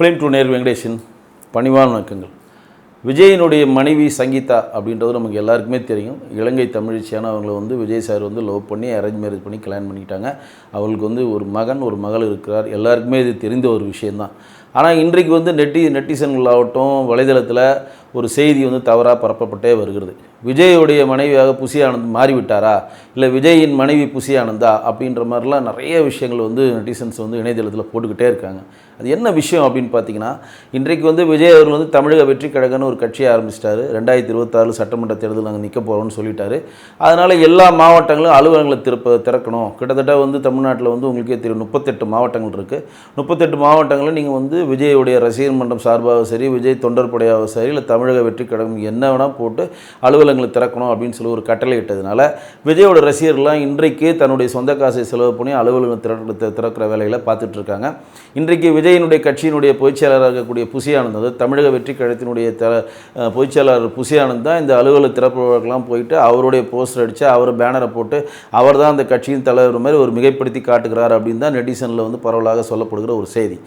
Film two நேர் வெங்கடேஷன் பணிவான வணக்கங்கள் விஜயினுடைய மனைவி சங்கீதா அப்படின்றது நமக்கு எல்லாருக்குமே தெரியும். இலங்கை தமிழிச்சியான அவங்கள வந்து விஜய் சார் வந்து லவ் பண்ணி அரேஞ்ச் மேரேஜ் பண்ணி கல்யாணம் பண்ணிக்கிட்டாங்க. அவங்களுக்கு வந்து ஒரு மகன் ஒரு மகள் இருக்கிறார். எல்லாருக்குமே இது தெரிந்த ஒரு விஷயந்தான் ஆனால் இன்றைக்கு வந்து நெட்டி நெட்டிசன்களாகட்டும் வலைதளத்தில் ஒரு செய்தி வந்து தவறாக பரப்பப்பட்டே வருகிறது. விஜயுடைய மனைவியாக புசி ஆனந்த் மாறிவிட்டாரா? இல்லை விஜயின் மனைவி புசி ஆனந்தா? அப்படின்ற மாதிரிலாம் நிறைய விஷயங்கள் வந்து நெட்டிசன்ஸ் வந்து இணையதளத்தில் போட்டுக்கிட்டே இருக்காங்க. அது என்ன விஷயம் அப்படின்னு பார்த்தீங்கன்னா இன்றைக்கு வந்து விஜய் அவர்கள் வந்து தமிழக வெற்றி கழகம்னு ஒரு கட்சியை ஆரம்பிச்சிட்டாரு. ரெண்டாயிரத்தி இருபத்தாறு சட்டமன்ற தேர்தல் நாங்கள் நிற்க போகிறோம்னு சொல்லிட்டாரு. அதனால் எல்லா மாவட்டங்களும் அலுவலகங்களை திறப்ப திறக்கணும். கிட்டத்தட்ட வந்து தமிழ்நாட்டில் வந்து உங்களுக்கே தெரியும் முப்பத்தெட்டு மாவட்டங்கள் இருக்குது முப்பத்தெட்டு மாவட்டங்களில் நீங்கள் வந்து விஜயுடைய ரசிகர் மன்றம் சார்பாக சரி விஜய் தொண்டர்படையாக சரி இல்லை தமிழக வெற்றி கழகம் என்ன வேணால் போட்டு அலுவலகங்களை திறக்கணும் அப்படின்னு சொல்லி ஒரு கட்டளை இட்டதுனால விஜயோட ரசிகர்லாம் இன்றைக்கு தன்னுடைய சொந்த காசை செலவு பண்ணி அலுவலகம் திற திறக்கிற வேலையில் பார்த்துட்ருக்காங்க. இன்றைக்கு விஜயனுடைய கட்சியினுடைய பொதுச்செயலாளராக இருக்கக்கூடிய புசி அதாவது தமிழக வெற்றி கழகத்தினுடைய த பொதுச்செயலாளர் புசியானந்த் தான் இந்த அலுவலக திறப்புகளுக்கெல்லாம் போயிட்டு அவருடைய போஸ்டர் அடித்து அவர் பேனரை போட்டு அவர் தான் அந்த கட்சியின் தலைவர் மாதிரி ஒரு மிகைப்படுத்தி காட்டுகிறார் அப்படின்னு தான் நெட்டிசனில் வந்து பரவலாக சொல்லப்படுகிற ஒரு செய்தி.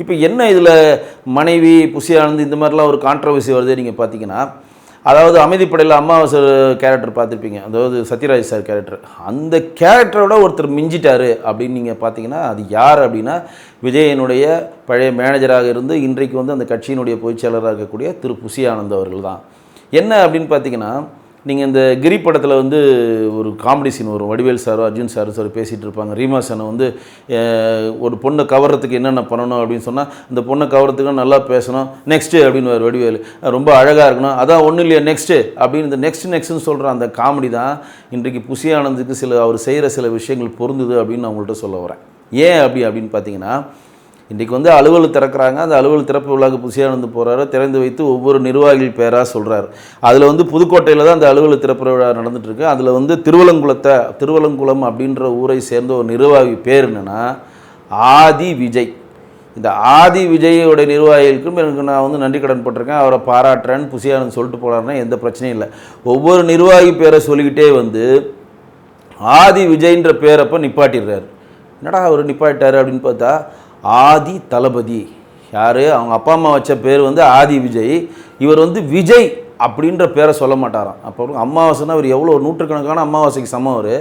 இப்போ என்ன இதில் மனைவி புசியானந்து இந்த மாதிரிலாம் ஒரு கான்ட்ரவர்சி வருது நீங்கள் பார்த்தீங்கன்னா அதாவது அமைதிப்படையில் அமாவாசை கேரக்டர் பார்த்துருப்பீங்க. அதாவது சத்யராஜ் சார் கேரக்டர் அந்த கேரக்டரோட ஒருத்தர் மிஞ்சிட்டாரு அப்படின்னு நீங்கள் பார்த்தீங்கன்னா அது யார் அப்படின்னா விஜயனுடைய பழைய மேனேஜராக இருந்து இன்றைக்கு வந்து அந்த கட்சியினுடைய பொதுச்செயலராக இருக்கக்கூடிய திரு. புசி ஆனந்த் அவர்கள் தான். என்ன அப்படின்னு பார்த்தீங்கன்னா நீங்கள் இந்த கிரி படத்தில் வந்து ஒரு காமெடி சீன் வரும். வடிவேல் சாரோ அர்ஜுன் சாரோ சார் பேசிகிட்டு இருப்பாங்க. ரீமா சனை வந்து ஒரு பொண்ணை கவர்றதுக்கு என்னென்ன பண்ணணும் அப்படின்னு சொன்னால் இந்த பொண்ணை கவர்றதுக்கு நல்லா பேசணும். நெக்ஸ்ட்டு அப்படின்னு வடிவேல். ரொம்ப அழகாக இருக்கணும். அதான் ஒன்றும் இல்லையா நெக்ஸ்ட்டு அப்படின்னு இந்த நெக்ஸ்ட் நெக்ஸ்ட்னு சொல்கிற அந்த காமெடி தான் இன்றைக்கு புசியானந்துக்கு சில அவர் செய்கிற சில விஷயங்கள் பொருந்துது அப்படின்னு நான் உங்கள்கிட்ட சொல்ல வரேன். ஏன் அப்படி அப்படின்னு பார்த்தீங்கன்னா இன்றைக்கி வந்து அலுவல் திறக்கிறாங்க. அந்த அலுவல் திறப்பு விழாக்கு புசியானந்து போகிறாரு திறந்து வைத்து ஒவ்வொரு நிர்வாகிகள் பேராக சொல்கிறார் அதில் வந்து புதுக்கோட்டையில் தான் அந்த அலுவல் திறப்பு விழா நடந்துட்டுருக்கு. அதில் வந்து திருவலங்குளத்தை திருவலங்குளம் அப்படின்ற ஊரை சேர்ந்த ஒரு நிர்வாகி பேர் என்னென்னா ஆதி விஜய். இந்த ஆதி விஜயோட நிர்வாகிகளுக்கும் எனக்கு நான் வந்து நன்றி கடன் பட்டிருக்கேன். அவரை பாராட்டுறேன்னு புசியானந்த் சொல்லிட்டு போகிறாருன்னா எந்த பிரச்சனையும் இல்லை. ஒவ்வொரு நிர்வாகி பேரை சொல்லிக்கிட்டே வந்து ஆதி விஜய்ன்ற பேரப்போ நிப்பாட்டிடுறாரு. என்னடா அவர் நிப்பாட்டார் அப்படின்னு பார்த்தா ஆதி தளபதி. யார்? அவங்க அப்பா அம்மா வச்ச பேர் வந்து ஆதி விஜய். இவர் வந்து விஜய் அப்படின்ற பேரை சொல்ல மாட்டாராம். அப்போ அமாவாசைன்னா அவர் எவ்வளோ நூற்றுக்கணக்கான அமாவாசைக்கு சமம் அவர்.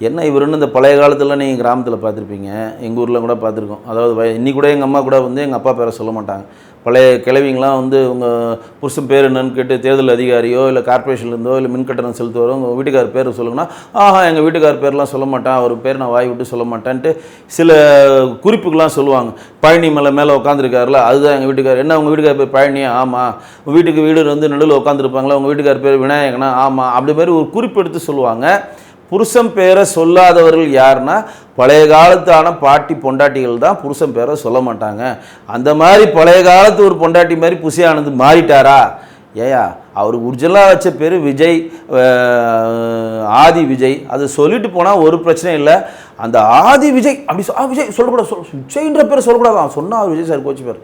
என்ன இவருன்னு இந்த பழைய காலத்தில் நீங்கள் கிராமத்தில் பார்த்துருப்பீங்க? எங்கள் ஊரில் கூட பார்த்துருக்கோம். அதாவது இன்னி கூட எங்கள் அம்மா கூட வந்து எங்கள் அப்பா பேரை சொல்ல மாட்டாங்க. பழைய கிழவிங்களாம் வந்து உங்கள் புருஷன் பேர் என்னன்னு கேட்டு தேர்தல் அதிகாரியோ இல்லை கார்ப்பரேஷன்லேருந்தோ இல்லை மின் கட்டணம் செலுத்துவாரோ உங்கள் வீட்டுக்கார் பேர் சொல்லுங்கன்னா ஆஹா எங்கள் வீட்டுக்கார் பேர்லாம் சொல்ல மாட்டேன். அவர் பேர் நான் வாய் விட்டு சொல்ல மாட்டேன்ட்டு சில குறிப்புகள்லாம் சொல்லுவாங்க. பழனி மலை மேலே உட்காந்துருக்காருல அதுதான் எங்கள் வீட்டுக்கார் என்ன உங்கள் வீட்டுக்கார் பேர் பழனியா? ஆமாம் உங்கள் வீட்டுக்கு வீடு வந்து நடுவில் உட்காந்துருப்பாங்களா உங்கள் வீட்டுக்கார் பேர் விநாயகனா? ஆமாம் அப்படி மாதிரி ஒரு குறிப்பு எடுத்து சொல்லுவாங்க. புருஷன் பேரை சொல்லாதவர்கள் யாருன்னா பழைய காலத்தான பாட்டி பொண்டாட்டிகள் தான் புருஷன் பேரை சொல்ல மாட்டாங்க. அந்த மாதிரி பழைய காலத்து ஒரு பொண்டாட்டி மாதிரி புசி மாறிட்டாரா? ஏயா அவர் ஒரிஜினலாக வச்ச பேர் விஜய் ஆதி விஜய். அதை சொல்லிட்டு போனால் ஒரு பிரச்சனை இல்லை. அந்த ஆதி விஜய் அப்படி சொ- ஆ, விஜய் சொல்லக்கூடாது சொல் விஜய்ன்ற சொல்லக்கூடாது. சொல்லக்கூடாதான் சொன்னால் அவர் விஜய் சார் கோச்சு பேர்.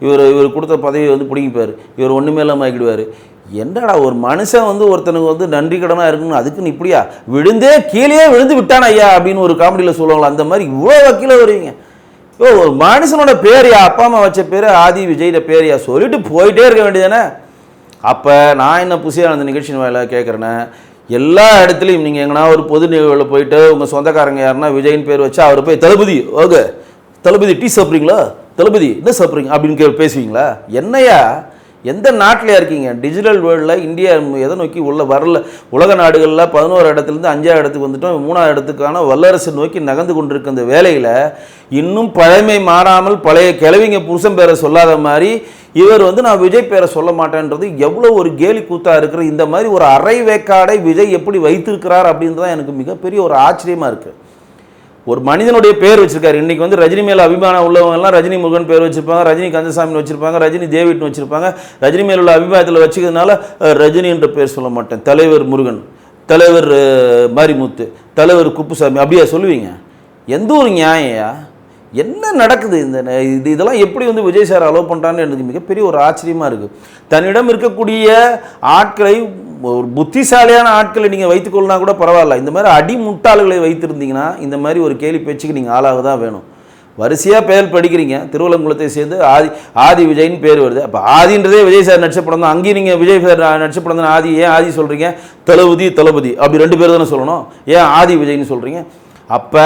இவர் இவர் கொடுத்த பதவியை வந்து பிடிங்கிப்பார். இவர் ஒன்றுமே இல்லாமல் ஆக்கிடுவார் என்னடா ஒரு மனுஷன் வந்து ஒருத்தனுக்கு வந்து நன்றி கடனாக இருக்கணும் அதுக்குன்னு இப்படியா? விழுந்தே கீழே விழுந்து விட்டான் ஐயா அப்படின்னு ஒரு காமெடியில் சொல்லுவாங்களா அந்த மாதிரி இவ்வளோ வக்கீல வருவீங்க. ஓ ஒரு மனுஷனோட பேரையா அப்பா அம்மா வச்ச பேர் ஆதி விஜய்ட பேரையா சொல்லிட்டு போயிட்டே இருக்க வேண்டியதானே அப்போ நான் என்ன புசியாக அந்த நிகழ்ச்சி வாயில கேட்குறேன்னா எல்லா இடத்துலையும் நீங்கள் எங்கன்னா ஒரு பொது நிகழ்வில் போயிட்டு உங்கள் சொந்தக்காரங்க யாருன்னா விஜய்னு பேர் வச்சு அவர் போய் தளபதி ஓகே தளபதி டீ சாப்பிட்றீங்களா? தளபதி என்ன சாப்பிட்றீங்க? அப்படின்னு கே பேசுவீங்களா? என்னையா? எந்த நாட்டிலையா இருக்கீங்க? டிஜிட்டல் வேர்ல்டில் இந்தியா எதை நோக்கி உள்ள வரல? உலக நாடுகளில் பதினோரு இடத்துலேருந்து அஞ்சாவது இடத்துக்கு வந்துட்டோம். மூணாவது இடத்துக்கான வல்லரசு நோக்கி நகர்ந்து கொண்டிருக்க இந்த வேலையில் இன்னும் பழமை மாறாமல் பழைய கிழவிங்க புருஷன் பேரை சொல்லாத மாதிரி இவர் வந்து நான் விஜய் பேரை சொல்ல மாட்டேன்றது எவ்வளோ ஒரு கேலி கூத்தாக இருக்கிற இந்த மாதிரி ஒரு அரை வேக்காடை விஜய் எப்படி வைத்திருக்கிறார் அப்படின்றது தான் எனக்கு மிகப்பெரிய ஒரு ஆச்சரியமாக இருக்குது ஒரு மனிதனுடைய பேர் வச்சிருக்காரு. இன்னைக்கு வந்து ரஜினி மேல அபிமானம் உள்ளவங்கலாம் ரஜினி முருகன் பேர் வச்சிருப்பாங்க ரஜினி கந்தசாமின்னு வச்சிருப்பாங்க ரஜினி தேவிட்னு வச்சிருப்பாங்க. ரஜினி மேல உள்ள அபிமானத்தில் வச்சுக்கிறதுனால ரஜினி என்ற பேர் சொல்ல மாட்டேன். தலைவர் முருகன் தலைவர் மாரிமுத்து தலைவர் குப்புசாமி அப்படியா சொல்லுவீங்க? எந்த ஒரு நியாயம்யா என்ன நடக்குது இந்த இது இதெல்லாம் எப்படி வந்து விஜய் சார் அலோவ் பண்ணுறான்னு எனக்கு மிகப்பெரிய ஒரு ஆச்சரியமாக இருக்குது தன்னிடம் இருக்கக்கூடிய ஆட்களை ஒரு புத்திசாலியான ஆட்களை நீங்கள் வைத்துக்கொள்ளனா கூட பரவாயில்ல. இந்த மாதிரி அடி முட்டாள்களை வைத்திருந்தீங்கன்னா இந்த மாதிரி ஒரு கேலி பேச்சுக்கு நீங்கள் ஆளாக தான் வேணும். வரிசையாக பெயர் படிக்கிறீங்க. திருவள்ளங்குளத்தை சேர்ந்து ஆதி ஆதி விஜய்னு பேர் வருது. அப்போ ஆதின்றதே விஜய் சார் நடிச்ச படம் தான். அங்கேயும் நீங்கள் விஜய் சார் நடிச்ச படம் தான்? ஆதி ஏன் ஆதி சொல்கிறீங்க தளபதி தளபதி. அப்படி ரெண்டு பேர் தானே சொல்லணும். ஏன் ஆதி விஜய்னு சொல்கிறீங்க அப்போ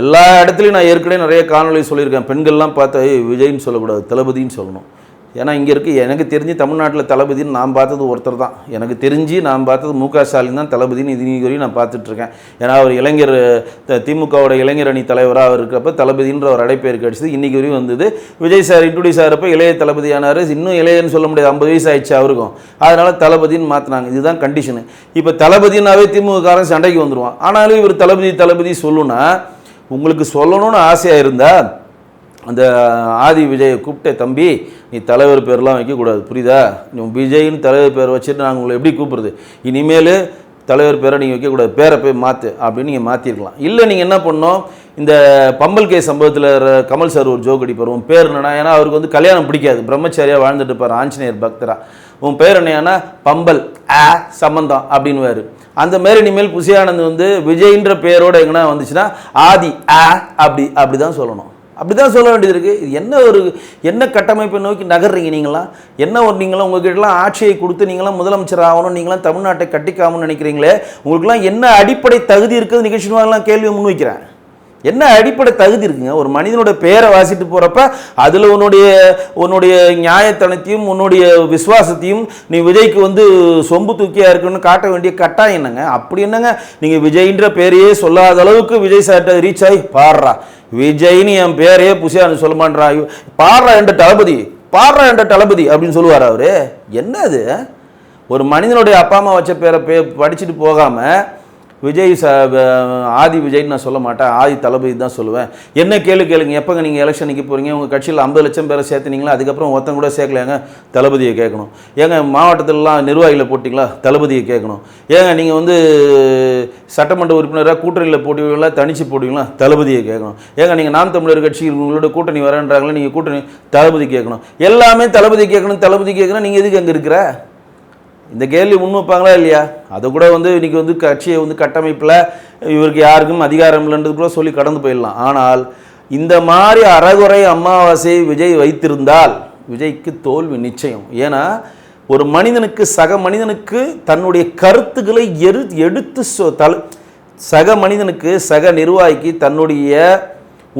எல்லா இடத்துலையும் நான் ஏற்கனவே நிறைய காணொலி சொல்லியிருக்கேன். பெண்கள்லாம் பார்த்தா விஜய்னு சொல்லக்கூடாது தளபதின்னு சொல்லணும். ஏன்னா இங்கே இருக்குது எனக்கு தெரிஞ்சு தமிழ்நாட்டில் தளபதின்னு நான் பார்த்தது ஒருத்தர் தான். எனக்கு தெரிஞ்சு நான் பார்த்தது மு க. ஸ்டாலின் தான் தளபதின்னு இது வரையும் நான் பார்த்துட்ருக்கேன் ஏன்னா அவர் இளைஞர் த- திமுகவோட இளைஞர் அணி தலைவராக அவர் இருக்கிறப்ப தளபதின்ற ஒரு அடைப்பேர் கிடச்சிது. இன்றைக்கி வரையும் வந்தது. விஜய் சார் இன்ட்ரடியூஸ் ஆகிறப்ப இளைய தளபதியானார். இன்னும் இளையன்னு சொல்ல முடியாது. ஐம்பது வயசு ஆயிடுச்சு அவருக்கும். அதனால் தளபதின்னு மாற்றினாங்க இதுதான் கண்டிஷனு இப்போ தளபதினாவே திமுககாரன் சண்டைக்கு வந்துடுவான் ஆனாலும் இவர் தளபதி தளபதி சொல்லுன்னா உங்களுக்கு சொல்லணும்னு ஆசையாக இருந்தால் அந்த ஆதி விஜயை கூப்பிட்டே தம்பி நீ தலைவர் பேர்லாம் வைக்கக்கூடாது புரியுதா? நீ விஜய்னு தலைவர் பேர் வச்சுட்டு நாங்கள் உங்களை எப்படி கூப்பிடுறது? இனிமேல் தலைவர் பேரை நீங்கள் வைக்கக்கூடாது பேரை போய் மாற்று அப்படின்னு நீங்கள் மாற்றிருக்கலாம் இல்லை நீங்கள் என்ன பண்ணோம் இந்த பம்பல் கே சம்பவத்தில் கமல் சார் ஒரு ஜோக் அடிப்பார். உன் பேர் என்னன்னா ஏன்னா அவருக்கு வந்து கல்யாணம் பிடிக்காது. பிரம்மச்சாரியாக வாழ்ந்துட்டு இருப்பார் ஆஞ்சநேயர் பக்தரா. உன் பேர் என்னன்னா பம்பல் ஆ சம்பந்தம் அப்படின்வார் அந்த மாரி இனிமேல் புசியானந்த் வந்து விஜய்ன்ற பேரோட எங்கன்னா வந்துச்சுன்னா ஆதி ஆ அப்படி அப்படி தான் சொல்லணும். அப்படி தான் சொல்ல வேண்டியது இருக்குது இது என்ன ஒரு என்ன கட்டமைப்பை நோக்கி நகர்றீங்க நீங்களாம் என்ன ஒரு நீங்களாம் உங்ககிட்டலாம் ஆட்சியை கொடுத்து நீங்களாம் முதலமைச்சர் ஆகணும் நீங்களாம் தமிழ்நாட்டை கட்டிக்காமன்னு நினைக்கிறீங்களே? உங்களுக்குலாம் என்ன அடிப்படை தகுதி இருக்குது? நிகழ்ச்சிலாம் கேள்வியை முன்வைக்கிறேன் என்ன அடிப்படை தகுதி இருக்குங்க? ஒரு மனிதனோட பேரை வாசிட்டு போகிறப்ப அதில் உன்னுடைய உன்னுடைய நியாயத்தனத்தையும் உன்னுடைய விசுவாசத்தையும் நீ விஜய்க்கு வந்து சொம்பு தூக்கியாக இருக்குன்னு காட்ட வேண்டிய கட்டாயம் என்னங்க? அப்படி என்னங்க? நீங்கள் விஜய்ன்ற பேரையே சொல்லாத அளவுக்கு விஜய் சார்ட்ட ரீச் ஆகி பாடுறா விஜய்னு என் பேரையே புசியான்னு சொல்ல மாட்டா பாடுறா என்ற தளபதி பாடுறா என்ற தளபதி அப்படின்னு சொல்லுவார் அவரு. என்ன அது ஒரு மனிதனுடைய அப்பா அம்மா வச்ச பேரை பே படிச்சுட்டு போகாமல் விஜய் ச ஆதி விஜய்னு நான் சொல்ல மாட்டேன். ஆதி தளபதி தான் சொல்லுவேன். என்ன கேளு கேளுங்க. எப்போங்க நீங்கள் எலெக்ஷன் நிற்க போகிறீங்க உங்கள் கட்சியில் ஐம்பது லட்சம் பேரை சேர்த்துனீங்களா? அதுக்கப்புறம் ஒருத்தன் கூட சேர்க்கலையாங்க? தளபதியை கேட்கணும். ஏங்க மாவட்டத்திலலாம் நிர்வாகிகளை போட்டிங்களா? தளபதியை கேட்கணும். ஏங்க நீங்கள் வந்து சட்டமன்ற உறுப்பினராக கூட்டணியில் போட்டிங்களா தனிச்சு போடுவீங்களா? தளபதியை கேட்கணும். ஏங்க நீங்கள் நாம் தமிழர் கட்சி உங்களோட கூட்டணி வரேன்றாங்களே நீங்கள் கூட்டணி தளபதி கேட்கணும். எல்லாமே தளபதி கேட்கணும் தளபதி கேட்கணும். நீங்கள் எதுக்கு அங்கே இருக்கிற? இந்த கேள்வி முன்வைப்பாங்களா இல்லையா? அதை கூட வந்து இன்றைக்கி வந்து கட்சியை வந்து கட்டமைப்பில் இவருக்கு யாருக்கும் அதிகாரம் இல்லைன்றது கூட சொல்லி கடந்து போயிடலாம். ஆனால் இந்த மாதிரி அறகுறை அமாவாசை விஜய் வைத்திருந்தால் விஜய்க்கு தோல்வி நிச்சயம். ஏன்னா ஒரு மனிதனுக்கு சக மனிதனுக்கு தன்னுடைய கருத்துக்களை எரு எடுத்து சொ தல் சக மனிதனுக்கு சக நிர்வாகிக்கு தன்னுடைய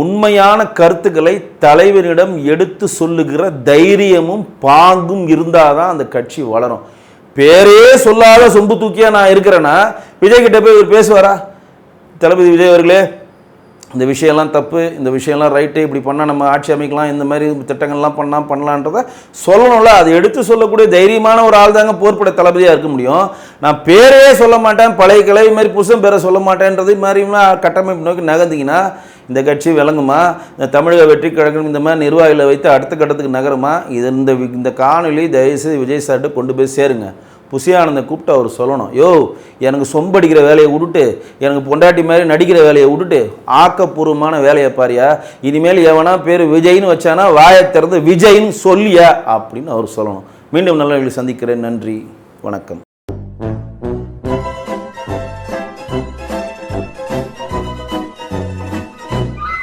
உண்மையான கருத்துக்களை தலைவரிடம் எடுத்து சொல்லுகிற தைரியமும் பாங்கும் இருந்தால் தான் அந்த கட்சி வளரும். பேரே சொல்லாத சொம்பு தூக்கியா நான் இருக்கிறேன்னா விஜய் கிட்ட போய் இவர் பேசுவாரா? தளபதி விஜய் அவர்களே இந்த விஷயம்லாம் தப்பு இந்த விஷயம்லாம் ரைட்டு இப்படி பண்ணால் நம்ம ஆட்சி அமைக்கலாம் இந்த மாதிரி திட்டங்கள்லாம் பண்ணால் பண்ணலான்றத சொல்லணும்ல. அது எடுத்து சொல்லக்கூடிய தைரியமான ஒரு ஆள் தாங்க போர்ப்பட தளபதியாக இருக்க முடியும். நான் பேரே சொல்ல மாட்டேன் பழைய கிளை மாதிரி புருஷன் பேரை சொல்ல மாட்டேன்றது மாதிரிலாம் கட்டமைப்பு நோக்கி நகர்ந்தீங்கன்னா இந்த கட்சி விளங்குமா? இந்த தமிழக வெற்றி கழகம் இந்த மாதிரி நிர்வாகிகளை வைத்து அடுத்த கட்டத்துக்கு நகருமா? இது இந்த இந்த காணொலி தயவுசெய்து விஜய் சார்ட்டு கொண்டு போய் சேருங்க. புசியானந்தை கூப்பிட்டு அவர் சொல்லணும் யோ எனக்கு சொம்படிக்கிற வேலையை விட்டுட்டு எனக்கு பொண்டாட்டி மாதிரி நடிக்கிற வேலையை விட்டுட்டு ஆக்கப்பூர்வமான வேலையை பாரியா? இனிமேல் எவனா பேர் விஜய்னு வச்சானா வாயை திறந்து விஜய்னு சொல்லியா? அப்படின்னு அவர் சொல்லணும். மீண்டும் நல்ல சந்திக்கிறேன். நன்றி. வணக்கம்.